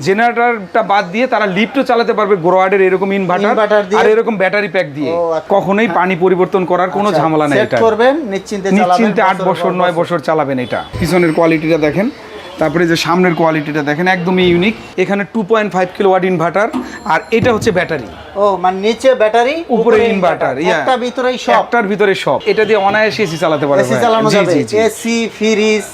জেনারেটরটা বাদ দিয়ে তারা লিফটও চালাতে পারবে গ্রোয়ার্ডের এরকম ইনভার্টার? আর এরকম ব্যাটারি প্যাক দিয়ে। আচ্ছা। কখনোই পানি পরিবর্তন করার কোনো আচ্ছা, ঝামেলা নেই এটা। করবেন নিশ্চিন্তে নিশ্চিন্তে আট বছর নয় বছর। চালাবেন এটা। পিছনের কোয়ালিটিটা দেখেন। তারপরে যে সামনের কোয়ালিটিটা দেখেন একদমই ইউনিক এখানে two point five kilowatt inverter আর এটা হচ্ছে ব্যাটারি ও মানে নিচে ব্যাটারি উপরে ইনভার্টার একটা ভিতরেই সব। একটার ভিতরে সব। এটা দিয়ে অনায়াসে এসি চালাতে পারবে এসি চালানো যাবে। এসি ফ্রিজ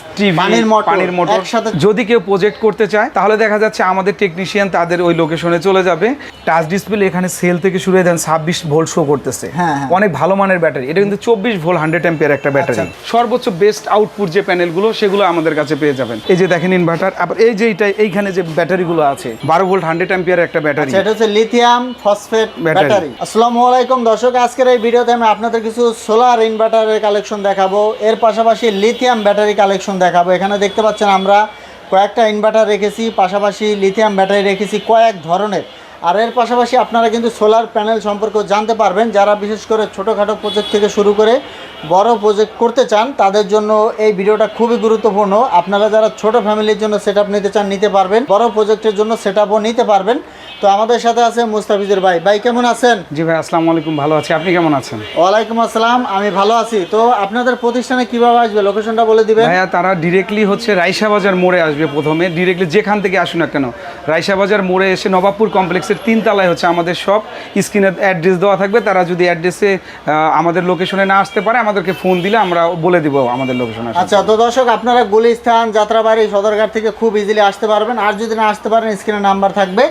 পানির মোটর পানির মোটর একসাথে যদি কেউ প্রজেক্ট করতে চায় তাহলে দেখা যাচ্ছে আমাদের টেকনিশিয়ান তাদের ওই লোকেশনে চলে যাবে। টাচ ডিসপ্লে এখানে সেল থেকে শুরু হয়ে দেন ছাব্বিশ ভোল্ট শো করতেছে। হ্যাঁ, হ্যাঁ। অনেক ভালো মানের ব্যাটারি এটা কিন্তু চব্বিশ ভোল্ট হান্ড্রেড এম্পিয়ার একটা ব্যাটারি আচ্ছা। সর্বোচ্চ বেস্ট আউটপুট যে প্যানেলগুলো সেগুলো আমাদের কাছে পেয়ে যাবেন। এই যে দেখেন ইনভার্টার আবার এই যে এটা এইখানে যে ব্যাটারিগুলো আছে বারো ভোল্ট হান্ড্রেড অ্যাম্পিয়ার একটা ব্যাটারি সেটা হচ্ছে লিথিয়াম ফসফেট ব্যাটারি। ব্যাটারি আসসালামু আলাইকুম দর্শক আজকের এই ভিডিওতে আমি আপনাদের কিছু সোলার ইনভার্টারের কালেকশন দেখাবো। এর পাশাপাশি লিথিয়াম ব্যাটারি কালেকশন দেখাবো। এখানে দেখতে পাচ্ছেন আমরা কয়েকটা ইনভার্টার রেখেছি পাশাপাশি লিথিয়াম ব্যাটারি রেখেছি কয়েক ধরনের। আর এর পাশাপাশি আপনারা কিন্তু সোলার প্যানেল সম্পর্কে জানতে পারবেন। যারা বিশেষ করে ছোটোখাটো প্রজেক্ট থেকে শুরু করে বড় প্রজেক্ট করতে চান তাদের জন্য এই ভিডিওটা খুবই গুরুত্বপূর্ণ। আপনারা যারা ছোট ফ্যামিলির জন্য সেট নিতে চান নিতে পারবেন। বড় প্রজেক্টের জন্য সেট নিতে পারবেন। তো আমাদের সাথে আছে মুস্তাফিজুর ভাই। ভাই কেমন আছেন? জি ভাই আসসালামু আলাইকুম। ভালো আছি। আপনি কেমন আছেন? ওয়ালাইকুম আসসালাম। আমি ভালো আছি। তো আপনাদের প্রতিষ্ঠানে কীভাবে আসবে? লোকেশনটা বলে দিবেন। ভাইয়া তারা ডিরেক্টলি হচ্ছে রাইসা বাজার মোড়ে আসবে প্রথমে। ডিরেক্টলি যেখান থেকে আসুন না কেন রাইসা বাজার মোড়ে এসে নবাবপুর কমপ্লেক্সের তিন তলায় হচ্ছে আমাদের সব স্ক্রিনে অ্যাড্রেস দেওয়া থাকবে। তারা যদি অ্যাড্রেসে আমাদের লোকেশনে না আসতে পারে আমাদেরকে ফোন দিলে আমরা বলে দিব আমাদের লোকেশনে আচ্ছা তো দর্শক আপনারা গুলিস্তান যাত্রাবাড়ি সদরঘাট থেকে খুব ইজিলি আসতে পারবেন। আর যদি না আসতে পারেন স্ক্রিনে নাম্বার থাকবে।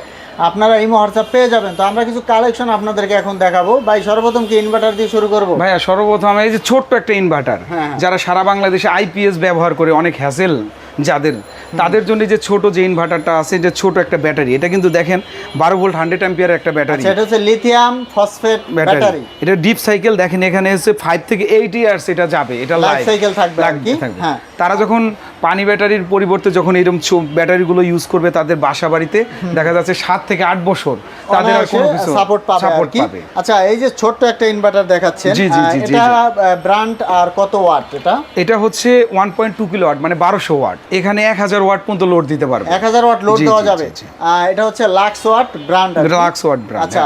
আপনারা ইমো হোয়াটসঅ্যাপ পেয়ে যাবেন। তো আমরা কিছু কালেকশন আপনাদেরকে এখন দেখাবো। ভাই সর্বপ্রথম কি ইনভার্টার দিয়ে শুরু করব? ভাইয়া সর্বপ্রথম এই যে ছোট্ট একটা ইনভার্টার হ্যাঁ। যারা সারা বাংলাদেশে আইপিএস ব্যবহার করে অনেক হ্যাসেল যাদের। তাদের জন্য যে ছোট যে ইনভার্টারটা আছে যে ছোট একটা ব্যাটারি এটা কিন্তু দেখেন বারো ভোল্ট হান্ড্রেড অ্যাম্পিয়ার একটা ব্যাটারি। সেটা হচ্ছে লিথিয়াম ফসফেট ব্যাটারি। এটা ডিপ সাইকেল দেখেন এখানে হচ্ছে ফাইভ থেকে এইট ইয়ার্স এটা যাবে এটা লাইফ সাইকেল থাকবে কি। হ্যাঁ। তারা যখন পানি ব্যাটারির পরিবর্তে যখন এরকম ব্যাটারিগুলো ইউজ করবে তাদের বাসা বাড়িতে দেখা যাচ্ছে সাত থেকে আট বছর তাদের আর কোনো কিছু সাপোর্ট পাবে আর সাপোর্ট কি। আচ্ছা এই যে ছোট্ট একটা ইনভার্টার দেখাচ্ছেন জি, জি, জি, এটা ব্র্যান্ড আর কত ওয়াট এটা? এটা হচ্ছে one point two kilowatt মানে বারোশো ওয়াট এখানে এক হাজার ওয়াট পর্যন্ত লোড দিতে পারবে। এক হাজার ওয়াট লোড দেওয়া যাবে। এটা হচ্ছে Lux watt brand Lux watt brand আচ্ছা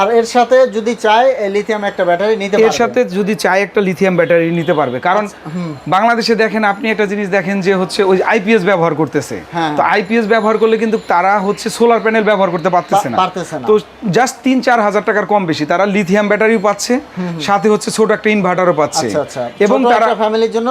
আর এর সাথে যদি চায় লিথিয়াম একটা ব্যাটারি নিতে পারবে। এর সাথে যদি চাই একটা লিথিয়াম ব্যাটারি নিতে পারবে। কারণ আচ্ছা, বাংলাদেশে দেখেন আপনি একটা জিনিস দেখেন যে হচ্ছে ওই আইপিএস ব্যবহার করতেছে। হ্যাঁ। তো আইপিএস ব্যবহার করলে কিন্তু তারা হচ্ছে সোলার প্যানেল ব্যবহার করতে পারতেছে না। তো জাস্ট তিন চার হাজার টাকার কম বেশি। তারা লিথিয়াম ব্যাটারিও পাচ্ছে সাথে হচ্ছে ছোট একটা ইনভার্টারও পাচ্ছে। আচ্ছা আচ্ছা। এবং তারা ফ্যামিলির জন্য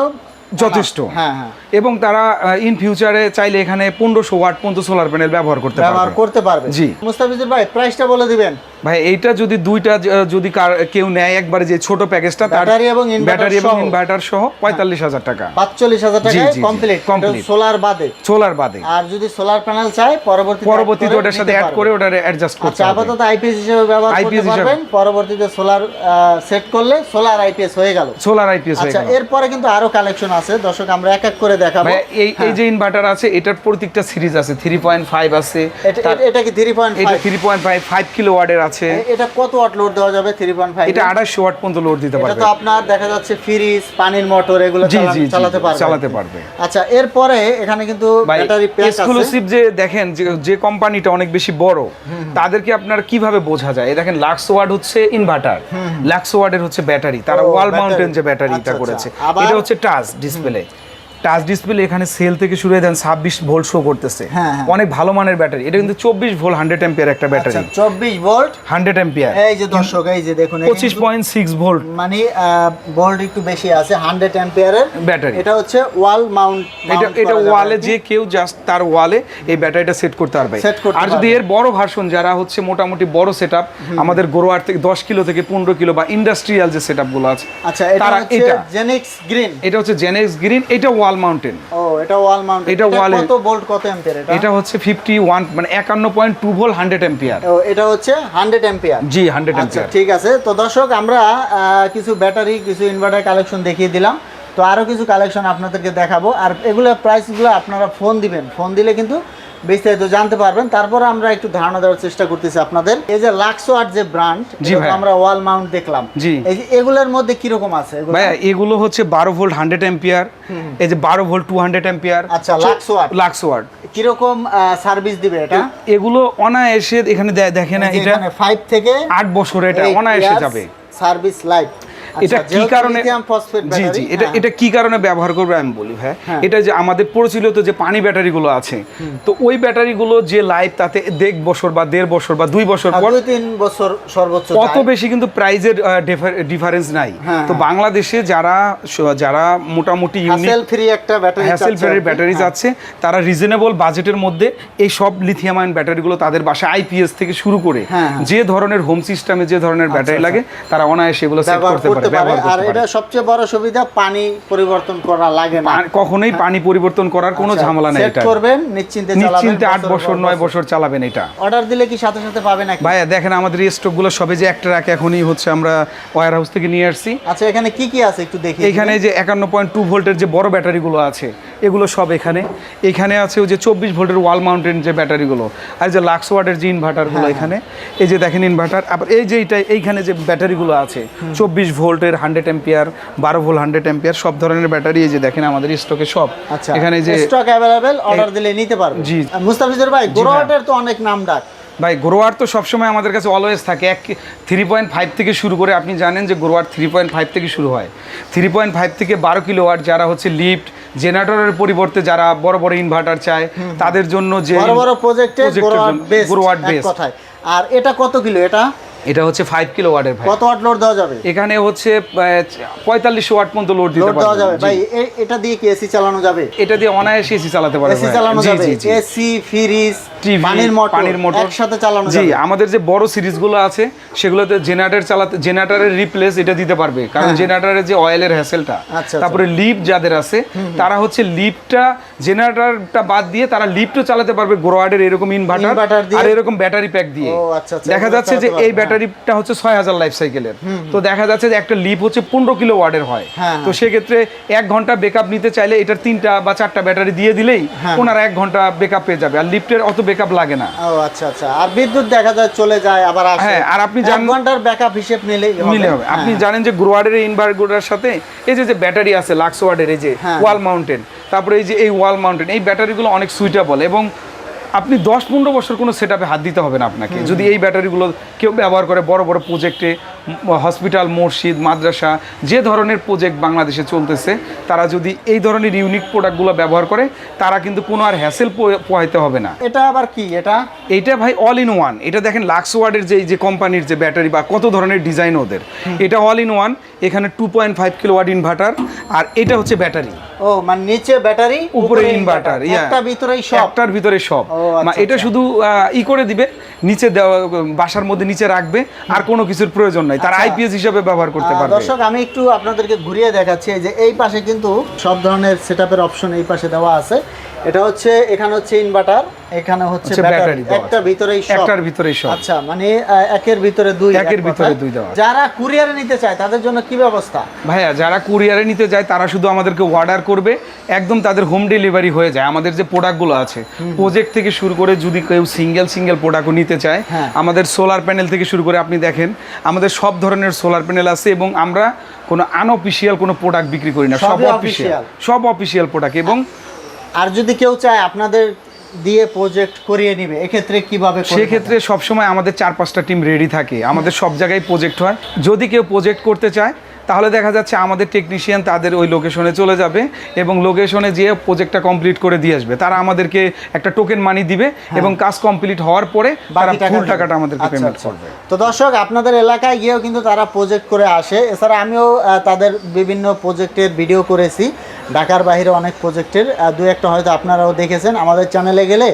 যথেষ্ট। হ্যাঁ হ্যাঁ। এবং তারা ইন ফিউচারে চাইলে এখানে পনেরোশো ওয়াট পর্যন্ত সোলার প্যানেল ব্যবহার করতে ব্যবহার করতে পারবে। জি। মুস্তাফিজুর ভাই প্রাইসটা বলে দিবেন। ভাই এইটা যদি দুইটা যদি কেউ নেয় একবারে যে ছোট প্যাকেজটা ব্যাটারি এবং ব্যাটারি এবং সহ। ইনভার্টার সহ পঁয়তাল্লিশ হাজার টাকা। পাঁচচল্লিশ হাজার জি, জি, কমপ্লিট সোলার বাদে। সোলার বাদে। আর যদি সোলার প্যানেল চাই পরবর্তী পরবর্তীতে ওটার সাথে অ্যাড করে ওটার অ্যাডজাস্ট করতে আচ্ছা আপাতত আইপিএস হিসেবে ব্যবহার করতে পারবেন। পরবর্তীতে সোলার সেট করলে সোলার আইপিএস হয়ে গেল। সোলার আইপিএস হয়ে গেল। আচ্ছা এরপরে কিন্তু আরও কালেকশন আছে। দর্শক আমরা এক এক করে দেখাবো। ভাই এই এই যে ইনভার্টার আছে এটার প্রত্যেকটা সিরিজ আছে। থ্রি পয়েন্ট ফাইভ আছে। এটা- কি থ্রি পয়েন্ট এটা three point five five kilo ওয়ার্ডের আছে। এটা কত ওয়াট লোড দেওয়া যাবে? থ্রি পয়েন্ট ফাইভ এটা আড়াইশো ওয়াট পর্যন্ত লোড দিতে পারবে। এটা তো আপনার দেখা যাচ্ছে ফ্রিজ পানির মোটর এগুলো চালাতে পারবে। চালাতে পারবে। আচ্ছা এরপরে এখানে কিন্তু ব্যাটারি প্যাক আছে। এক্সক্লুসিভ যে দেখেন যে কোম্পানিটা অনেক বেশি বড় তাদেরকে আপনার কীভাবে বোঝা যায়? এই দেখেন লাক্স ওয়ার্ড হচ্ছে ইনভার্টার লাক্স ওয়ার্ডের হচ্ছে ব্যাটারি তারা ওয়াল মাউন্টেন যে ব্যাটারিটা আচ্ছা, আচ্ছা। করেছে। এটা হচ্ছে টাচ ডিসপ্লে টাচ ডিসপ্লে এখানে সেল থেকে শুরু হয়ে দেন ছাব্বিশ ভোল্ট শো করতেছে। হ্যাঁ, হ্যাঁ। অনেক ভালো মানের ব্যাটারি। এটা কিন্তু চব্বিশ ভোল্ট হান্ড্রেড এম্পিয়ার একটা ব্যাটারি। আচ্ছা চব্বিশ ভোল্ট হান্ড্রেড এম্পিয়ার এই যে দর্শক এই যে দেখুন পঁচিশ পয়েন্ট সিক্স ভোল্ট মানে ভোল্ট একটু বেশি আছে হান্ড্রেড অ্যাম্পিয়ারের ব্যাটারি। এটা হচ্ছে ওয়াল মাউন্ট এটা এটা ওয়ালে যে কেউ জাস্ট তার ওয়ালে এই ব্যাটারিটা সেট করতে পারবে। আর যদি এর বড় ভার্সন যারা হচ্ছে মোটামুটি বড় সেটআপ আমাদের গোরোয়ার থেকে দশ কিলো থেকে পনেরো কিলো বা ইন্ডাস্ট্রিয়াল যে সেটআপগুলো আছে আচ্ছা এটা তারা হচ্ছে এটা। জেনিক্স গ্রিন এটা হচ্ছে জেনেক্স গ্রিন এটা ওয়াল মাউন্টেন। ও এটা ওয়াল মাউন্টেন। এটা ওয়াল কত ভোল্ট কত অ্যাম্পিয়ার এটা? এটা হচ্ছে ফিফটি ওয়ান মানে একান্ন পয়েন্ট টু ভোল্ট হান্ড্রেড এম্পিয়ার ও এটা হচ্ছে হান্ড্রেড অ্যাম্পিয়ার জি হান্ড্রেড আচ্ছা এম্পিয়ার ঠিক আছে। তো দর্শক আমরা কিছু ব্যাটারি কিছু ইনভার্টার কালেকশন দেখিয়ে দিলাম। তো আরও কিছু কালেকশন আপনাদেরকে দেখাবো। আর এগুলো প্রাইসগুলো আপনারা ফোন দিবেন। ফোন দিলে কিন্তু বিস্তারিত জানতে পারবেন। তারপর আমরা একটু ধারণা দেওয়ার চেষ্টা করতেছি আপনাদের। এই যে লাক্সো আর্ট যে ব্র্যান্ড আমরা ওয়াল মাউন্ট দেখলাম। জি। এই যে এগুলোর মধ্যে কীরকম আছে? এগুলো? ভাইয়া এগুলো হচ্ছে বারো ভোল্ট হান্ড্রেড এম্পিয়ার এই যে বারো ভোল্ট টু হান্ড্রেড এম্পিয়ার আচ্ছা, লাক্স ওয়াট। লাক্স ওয়াট কীরকম সার্ভিস দিবে এটা? এগুলো অনায়াসে এখানে দেখে না এটা? ফাইভ থেকে আট বছর এটা অনায়াসে যাবে। সার্ভিস লাইফ এটা কি কারণে জি জি এটা এটা কি কারণে ব্যবহার করবে আমি বলি হ্যাঁ হ্যাঁ। এটা যে আমাদের প্রচলিত যে পানি ব্যাটারিগুলো আছে তো ওই ব্যাটারিগুলো যে লাইফ তাতে দেড় বছর বা দেড় বছর বা দুই বছর পর তিন বছর সর্বোচ্চ যায়। বেশি কিন্তু প্রাইজের ডিফারেন্স নাই হ্যাঁ, তো হ্যাঁ। বাংলাদেশে যারা যারা মোটামুটি ফ্রি একটা ব্যাটারি হ্যাসেল ফ্রি ব্যাটারি যাচ্ছে তারা রিজনেবল বাজেটের মধ্যে এই সব লিথিয়াম আয়ন ব্যাটারিগুলো তাদের বাসায় আইপিএস থেকে শুরু করে হ্যাঁ, হ্যাঁ। যে ধরনের হোম সিস্টেমে যে ধরনের ব্যাটারি আচ্ছা। লাগে তারা অনায়াসে এগুলো সেট করতে করতে পারে। আর এটা সবচেয়ে বড় সুবিধা পানি পরিবর্তন করা লাগে না। কখনোই পানি পরিবর্তন করার কোনো আচ্ছা, ঝামেলা নেই এটা। করবেন নিশ্চিন্তে নিশ্চিন্তে আট বছর নয় বছর। চালাবেন এটা। অর্ডার দিলে কি সাথে সাথে পাবে নাকি? ভাইয়া দেখেন আমাদের এই স্টকগুলো সবে যে একটা রাখ এখনই হচ্ছে আমরা ওয়ার হাউস থেকে নিয়ে আসছি। আচ্ছা এখানে কি কি আছে একটু দেখি এখানে যে একান্ন পয়েন্ট টু ভোল্টের যে বড় ব্যাটারিগুলো আছে এগুলো সব এখানে। এখানে আছে ওই যে চব্বিশ ভোল্টের ওয়াল মাউন্টেন যে ব্যাটারিগুলো আর যে লাক্স ওয়াটের যে ইনভার্টারগুলো হ্যাঁ, এখানে এই যে দেখেন ইনভার্টার আবার এই যে এইটা এইখানে যে ব্যাটারিগুলো আছে চব্বিশ ভোল্টের হান্ড্রেড এম্পিয়ার বারো ভোল্ট হান্ড্রেড এম্পিয়ার সব ধরনের ব্যাটারি এই যে দেখেন আমাদের স্টকে সব। আচ্ছা এখানে যে স্টক অ্যাভেলেবেল অর্ডার দিলে নিতে পারবে। জি। মুস্তাফিজুর ভাই গোরহাটের তো অনেক নাম ডাক ভাই গ্রোয়ার তো সবসময় আমাদের কাছে অলওয়েজ থাকে। এক থ্রি পয়েন্ট ফাইভ থেকে শুরু করে আপনি জানেন যে গ্রোয়ার থ্রি পয়েন্ট ফাইভ থেকে শুরু হয়। থ্রি পয়েন্ট ফাইভ থেকে বারো কিলো ওয়াট যারা হচ্ছে লিফট জেনারেটরের পরিবর্তে যারা বড় বড় ইনভার্টার চায় তাদের জন্য যে বড় বড় প্রজেক্টে জন্য- বেস্ট আর এটা কত কিলো এটা? এটা হচ্ছে ফাইভ কিলো ওয়াটের ভাই কত ওয়াট লোড দেওয়া যাবে? এখানে হচ্ছে পঁয়তাল্লিশ ওয়াট পর্যন্ত লোড দিতে লোড দেওয়া যাবে। ভাই এটা দিয়ে কি এসি চালানো যাবে? এটা দিয়ে অনায়াসে এসি চালাতে পারবে এসি চালানো যাবে। এসি ফ্রিজ পানির মোটর পানির মোটর একসাথে চালানো যাবে। জি আমাদের যে বড় সিরিজগুলো আছে সেগুলোতে জেনারেটর চালাতে জেনারেটরের রিপ্লেস এটা দিতে পারবে। কারণ হ্যাঁ। জেনারেটরের যে অয়েলের হ্যাসেলটা আচ্ছা। তারপরে লিফট যাদের আছে তারা হচ্ছে লিফটটা জেনারেটরটা বাদ দিয়ে তারা লিফটও চালাতে পারবে। গ্রোয়ার্ডের এরকম ইনভার্টার? আর এরকম ব্যাটারি প্যাক দিয়ে। আচ্ছা, আচ্ছা, দেখা যাচ্ছে যে এই হ্যাঁ। ব্যাটারিটা হচ্ছে ছয় হাজার লাইফ সাইকেলের তো দেখা যাচ্ছে যে একটা লিপ হচ্ছে পনেরো কিলো ওয়ার্ডের হয়। হ্যাঁ, তো সেক্ষেত্রে এক ঘণ্টা বেকআপ নিতে চাইলে এটার তিনটা বা চারটা ব্যাটারি দিয়ে দিলেই হ্যাঁ। ওনারা এক ঘণ্টা বেকআপ পেয়ে যাবে। আর লিফটের অত বেকআপ লাগে না। ও আচ্ছা আচ্ছা। আর বিদ্যুৎ দেখা যায় চলে যায় আবার হ্যাঁ, আর আপনি এক জান- ঘণ্টার ব্যাকআপ হিসেব মিলে হবে। আপনি হ্যাঁ। জানেন যে ইনভার্টারের সাথে এই যে যে ব্যাটারি আছে লাক্স ওয়ার্ডের এই যে হ্যাঁ। ওয়াল মাউন্টেন তারপরে এই যে এই ওয়াল মাউন্টেন এই ব্যাটারিগুলো অনেক সুইটেবল এবং আপনি দশ পনেরো বছর কোনো সেট হাত দিতে হবে না আপনাকে। যদি এই ব্যাটারিগুলো কেউ ব্যবহার করে বড় বড় প্রজেক্টে হসপিটাল মসজিদ মাদ্রাসা যে ধরনের প্রজেক্ট বাংলাদেশে চলতেছে তারা যদি এই ধরনের ইউনিক প্রোডাক্টগুলো ব্যবহার করে তারা কিন্তু কোনো আর হ্যাসেল পোহাইতে হবে না। এটা আবার কি? এটা? এটা ভাই অল ইন ওয়ান এটা দেখেন লাক্স ওয়ার্ডের যে যে কোম্পানির যে ব্যাটারি বা কত ধরনের ডিজাইন ওদের। এটা অল ইন ওয়ান এখানে two point five kilowatt inverter আর এটা হচ্ছে ব্যাটারি ও মানে নিচে ব্যাটারি উপরে ইনভার্টার একটা ভিতরেই সব। একটার ভিতরে সব। আচ্ছা, এটা আচ্ছা। শুধু ই করে দিবে নিচে দেওয়া বাসার মধ্যে নিচে রাখবে আর কোনো কিছুর প্রয়োজন নাই। তার আচ্ছা। আইপিএস হিসাবে ব্যবহার করতে পারে পারবে। দর্শক আমি একটু আপনাদেরকে ঘুরিয়ে দেখাচ্ছি যে এই পাশে কিন্তু সব ধরনের সেটআপের অপশন এই পাশে দেওয়া আছে। এটা হচ্ছে এখানে হচ্ছে ইনভার্টার এখানে হচ্ছে ব্যাটারি একটা। ভিতরেই সব। একটার ভিতরেই সব। আচ্ছা মানে একের ভিতরে দুই একের ভিতরে দুই দেওয়া যারা কুরিয়ারে নিতে চায় তাদের জন্য কি ব্যবস্থা? ভাইয়া যারা কুরিয়ারে নিতে যায় তারা শুধু আমাদেরকে অর্ডার করবে একদম তাদের হোম ডেলিভারি হয়ে যায়। আমাদের যে প্রোডাক্টগুলো আছে প্রজেক্ট থেকে শুরু করে যদি কেউ সিঙ্গেল সিঙ্গেল প্রোডাক্টও নিতে চায় হ্যাঁ। আমাদের সোলার প্যানেল থেকে শুরু করে আপনি দেখেন আমাদের সব ধরনের সোলার প্যানেল আছে এবং আমরা কোনো আনঅফিসিয়াল কোনো প্রোডাক্ট বিক্রি করি না। সব অফিসিয়াল সব অফিসিয়াল প্রোডাক্ট এবং আর যদি কেউ চায় আপনাদের দিয়ে প্রজেক্ট করিয়ে নিবে, এক্ষেত্রে কীভাবে সেক্ষেত্রে সবসময় আমাদের চার পাঁচটা টিম রেডি থাকে। আমাদের সব জায়গায় প্রজেক্ট হয়। যদি কেউ প্রজেক্ট করতে চায় তাহলে দেখা যাচ্ছে আমাদের টেকনিশিয়ান তাদের ওই লোকেশনে চলে যাবে এবং লোকেশনে যেয়ে প্রজেক্টটা কমপ্লিট করে দিয়ে আসবে। তারা আমাদেরকে একটা টোকেন মানি দিবে এবং কাজ কমপ্লিট হওয়ার পরে তারা ফুল টাকাটা আমাদেরকে আচ্ছা, পেমেন্ট আচ্ছা। করবে। তো দর্শক আপনাদের এলাকায় গিয়েও কিন্তু তারা প্রজেক্ট করে আসে। এছাড়া আমিও তাদের বিভিন্ন প্রজেক্টের ভিডিও করেছি। ঢাকার বাইরে অনেক প্রজেক্টের দু একটা হয়তো আপনারাও দেখেছেন। আমাদের চ্যানেলে গেলে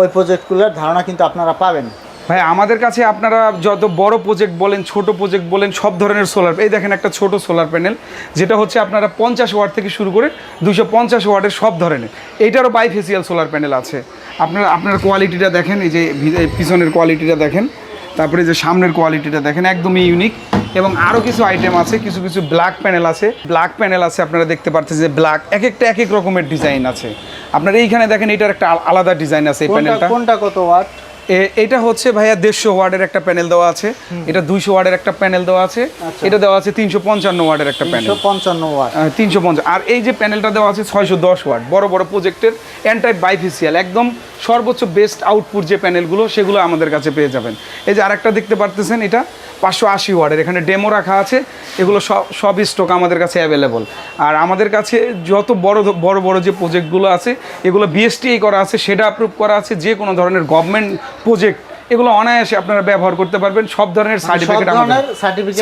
ওই প্রজেক্টগুলোর ধারণা কিন্তু আপনারা পাবেন। ভাই আমাদের কাছে আপনারা যত বড় প্রজেক্ট বলেন ছোট প্রজেক্ট বলেন সব ধরনের সোলার এই দেখেন একটা ছোট সোলার প্যানেল যেটা হচ্ছে আপনারা পঞ্চাশ ওয়াট থেকে শুরু করে দুশো পঞ্চাশ ওয়াটের সব ধরনের। এইটারও বাইফেসিয়াল সোলার প্যানেল আছে। আপনারা আপনার কোয়ালিটিটা দেখেন এই যে পিছনের কোয়ালিটিটা দেখেন তারপরে যে সামনের কোয়ালিটিটা দেখেন একদমই ইউনিক এবং আরও কিছু আইটেম আছে কিছু কিছু ব্ল্যাক প্যানেল আছে। ব্ল্যাক প্যানেল আছে আপনারা দেখতে পাচ্ছেন যে ব্ল্যাক এক একটা এক এক রকমের ডিজাইন আছে। আপনার এইখানে দেখেন এটার একটা আলাদা ডিজাইন আছে এই প্যানেলটা কোনটা কত ওয়াট এটা হচ্ছে ভাইয়া দেড়শো ওয়ার্ডের একটা প্যানেল দেওয়া আছে। এটা দুইশো ওয়ার্ডের একটা প্যানেল দেওয়া আছে। আচ্ছা। এটা দেওয়া আছে তিনশো পঞ্চান্ন ওয়ার্ডের একটা প্যানেল। পঞ্চান্ন ওয়ার্ড। তিনশো পঞ্চান্ন। আর এই যে প্যানেলটা দেওয়া আছে ছয়শো দশ ওয়ার্ড। বড় বড় প্রজেক্টের অ্যান্টাই বাইফিসিয়াল একদম সর্বোচ্চ বেস্ট আউটপুট যে প্যানেলগুলো সেগুলো আমাদের কাছে পেয়ে যাবেন। এই যে আরেকটা দেখতে পারতেছেন এটা। পাঁচশো আশি ওয়ার্ডের। এখানে ডেমো রাখা আছে এগুলো সব সব স্টক আমাদের কাছে অ্যাভেলেবল আর আমাদের কাছে যত বড় বড় বড় যে প্রজেক্টগুলো আছে এগুলো বিএসটিআই করা আছে সেটা অ্যাপ্রুভ করা আছে যে কোনো ধরনের গভর্নমেন্ট প্রজেক্ট এগুলো অনায়াসে আপনারা ব্যবহার করতে পারবেন সব ধরনের সার্টিফিকেট আমাদের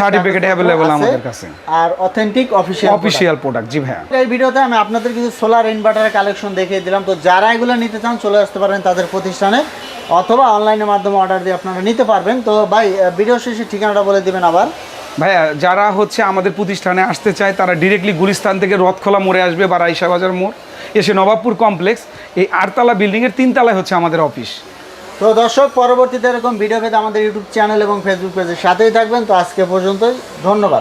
সার্টিফিকেট অ্যাভেলেবল আমাদের কাছে। আর অথেন্টিক অফিসিয়াল অফিসিয়াল প্রোডাক্ট জি ভাইয়া। এই ভিডিওতে আমি আপনাদের কিছু সোলার ইনভার্টারের কালেকশন দেখিয়ে দিলাম। তো যারা এগুলো নিতে চান চলে আসতে পারেন তাদের প্রতিষ্ঠানে। অথবা অনলাইনের মাধ্যমে অর্ডার দিয়ে আপনারা নিতে পারবেন। তো ভাই ভিডিও শেষে ঠিকানাটা বলে দেবেন আবার। ভাইয়া যারা হচ্ছে আমাদের প্রতিষ্ঠানে আসতে চায় তারা ডিরেক্টলি গুলিস্তান থেকে রথখোলা মোড়ে আসবে বা রাইসা বাজার মোড়। এসে নবাবপুর কমপ্লেক্স এই আটতলা বিল্ডিংয়ের তিনতলায় হচ্ছে আমাদের অফিস তো দর্শক পরবর্তীতে এরকম ভিডিও পেতে আমাদের ইউটিউব চ্যানেল এবং ফেসবুক পেজের সাথেই থাকবেন। তো আজকে পর্যন্তই ধন্যবাদ।